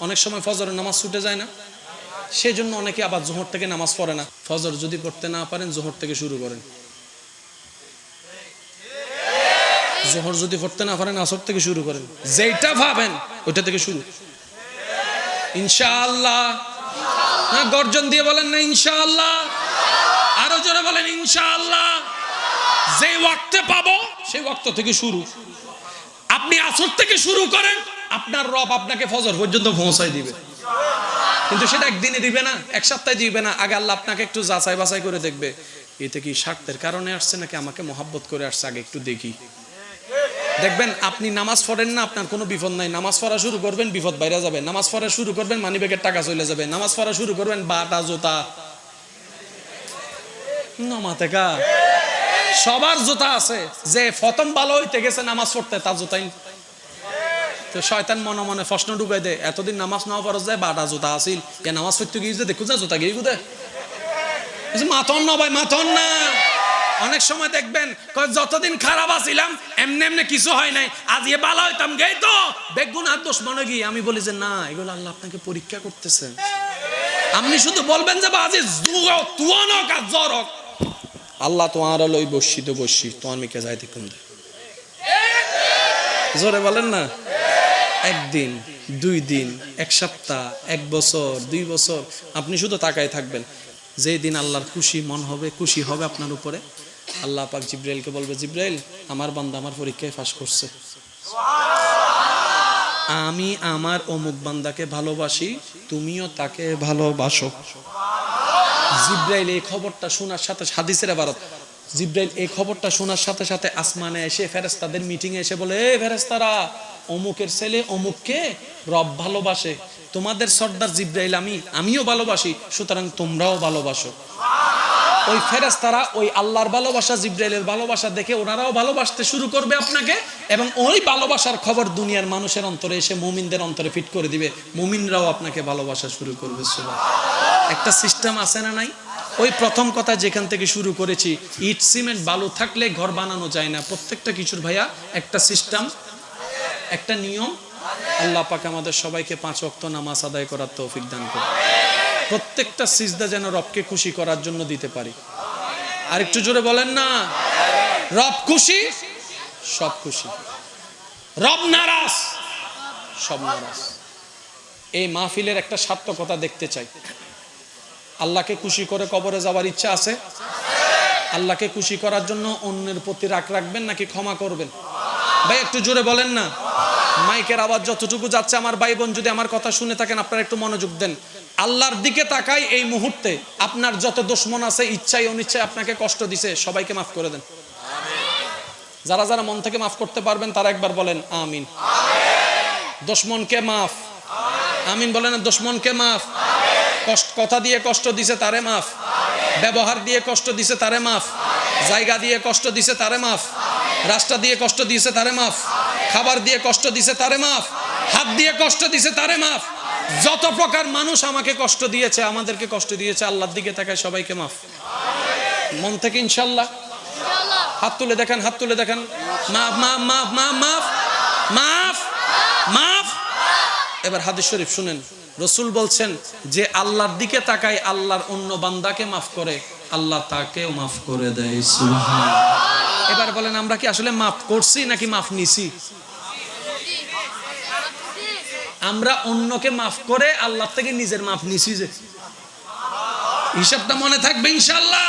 অনেক সময় ফজরের নামাজ ছুটে যায় না। সেই জন্য অনেকে আবার জোহর থেকে নামাজ পড়ে না। ফজর যদি পড়তে না পারেন, জোহর থেকে শুরু করেন। জোহর যদি পড়তে না পারেন, আসর থেকে শুরু করেন। যেটা ভাবেন, ওইটা থেকে শুরু। ইনশাআল্লাহ। না, গর্জন দিয়ে বলেন না, ইনশাআল্লাহ। আরও জোরে বলেন, ইনশাআল্লাহ। যে ওয়াক্তে পাবো, সেই ওয়াক্ত থেকে শুরু। আপনি আসর থেকে শুরু করেন আপনার রব আপনাকে ফজর পর্যন্ত পৌঁছায় দিবে। কিন্তু সেটা একদিনে দিবে না, এক সপ্তাহে দিবে না। আগে আল্লাহ আপনাকে একটু যাচাই বাছাই করে দেখবে। এতে কি স্বার্থের কারণে আসছে নাকি আমাকে মহাব্বত করে আসছে? আগে একটু দেখি। দেখবেন, আপনি নামাজ পড়েন না, আপনার কোনো বিপদ নাই। নামাজ পড়া শুরু করবেন, বিপদ বাইরে যাবে। নামাজ পড়া শুরু করবেন মানিব্যাগের টাকা চলে যাবে। নামাজ পড়া শুরু করবেন, বাটা জুতা। সবার জোতা আছে। যে প্রথম ভালো হইতে গেছে নামাজ পড়তে, তার জুতাই তো শয়তান মনে মনে প্রশ্ন ডুবে দে, এতদিন নামাজ নাও পড়া যায় বাটা জুতা আসিল এ নামাজ পড়তে গিয়ে দেখো যা জুতা গিয়ে গুদে। মাথন না ভাই মাথন না। অনেক সময় দেখবেন যতদিন খারাপ আছিলাম, এমনি এমনি কিছু হয় নাই, আজ এ বালা হইতাম গেই তো। বেগুন আর দোষ মনে গিয়ে। আমি বলি যে, না, এগুলো আল্লাহ আপনাকে পরীক্ষা করতেছেন আপনি শুধু বলবেন যে, বাজে তুয়ানক আর জ্বরক আল্লাহ তোমার লই বসছি তো বসছি তোমার মিকে যাই দেখুন জোরে বলেন না? একদিন, দুই দিন, এক সপ্তাহ, এক বছর, দুই বছর, আপনি শুধু তাকায় থাকবেন। যেই দিন আল্লাহর খুশি, মন হবে, খুশি হবে আপনার উপরে। আল্লাহ পাক জিব্রাইলকে বলবে, জিব্রাইল, আমার বান্দা আমার পরীক্ষায় ফাঁস করছে। আমি আমার অমুক বান্দাকে ভালোবাসি, তুমিও তাকে ভালোবাসো। জিব্রাইল এই খবরটা শোনার সাথে হাদিসের আবারত জিব্রাইল এই খবরটা শোনার সাথে সাথে আসমানে এসে ফেরেস্তাদের মিটিং এ এসে বলে এ ফেরেস্তারা অমুকের ছেলে অমুককে রব ভালোবাসে। তোমাদের সর্দার জিব্রাইল আমি, আমিও ভালোবাসি, সুতরাং তোমরাও ভালোবাসো। ওই ফেরেস্তারা ওই আল্লাহর ভালোবাসা, জিব্রাইলের ভালোবাসা দেখে ওনারাও ভালোবাসতে শুরু করবে আপনাকে এবং ওই ভালোবাসার খবর দুনিয়ার মানুষের অন্তরে এসে মুমিনদের অন্তরে ফিট করে দিবে। মুমিনরাও আপনাকে ভালোবাসা শুরু করবে একটা সিস্টেম আছে না নাই? ওই প্রথম কথা যেখান থেকে শুরু করেছি, ইট, সিমেন্ট, বালু থাকলে ঘর বানানো যায় না। প্রত্যেকটা কিছুর ভাইয়া একটা সিস্টেম, একটা নিয়ম। আল্লাহ পাক আমাদের সবাইকে পাঁচ অক্ত নামাজ আদায় করার তৌফিক দান করে প্রত্যেকটা সিজদা যেন রবকে খুশি করার জন্য দিতে পারি। আর একটু জোরে বলেন না। রব খুশি? সব খুশি। রব নারাজ? সব নারাজ। এই মাহফিলের একটা সার্থকতা দেখতে চাই। আল্লাহকে খুশি করে কবরে যাওয়ার ইচ্ছা আছে? আল্লাহকে খুশি করার জন্য অন্যের প্রতি রাগ রাখবেন নাকি ক্ষমা করবেন? ভাই, একটু জোরে বলেন না। মাইকের আওয়াজ যতটুকু যাচ্ছে, আমার ভাই বোন যদি আমার কথা শুনে থাকেন, আপনারা একটু মনোযোগ দেন। আল্লাহর দিকে তাকাই এই মুহূর্তে, আপনার যত দুশ্মন আছে, ইচ্ছাই অনিচ্ছায় আপনাকে কষ্ট দিছে। সবাইকে মাফ করে দেন। যারা যারা মন থেকে মাফ করতে পারবেন, তারা একবার বলেন, আমিন। দুশ্মনকে মাফ। আমিন বলেন, দুশ্মনকে মাফ। কষ্ট, কথা দিয়ে কষ্ট দিছে তারে মাফ। ব্যবহার দিয়ে কষ্ট দিছে তারে মাফ। জায়গা দিয়ে কষ্ট দিছে তারে মাফ। রাস্তা দিয়ে কষ্ট দিয়েছে তারে মাফ। খাবার দিয়ে কষ্ট দিছে তারে মাফ। হাত দিয়ে কষ্ট দিছে তারে মাফ। যত প্রকার মানুষ আমাকে কষ্ট দিয়েছে, আমাদেরকে কষ্ট দিয়েছে, আল্লাহর দিকে তাকায় সবাইকে মাফ। মন থেকে ইনশাল্লাহ। হাত তুলে দেখেন, হাত তুলে দেখেন। মাফ মাফ মাফ মাফ মাফ মাফ মাফ। এবার হাদিস শরীফ শুনেন। রসুল বলছেন যে আল্লাহর দিকে তাকায় আল্লাহর অন্য বান্দাকে মাফ করে, আল্লাহ তাকেও মাফ করে দেয় এবার বলেন, আমরা কি আসলে মাফ করছি নাকি মাফ নিছি? আমরা অন্যকে মাফ করে আল্লাহ থেকে নিজের মাফ নিছি যে। হিসাবটা মনে থাকবে ইনশাল্লাহ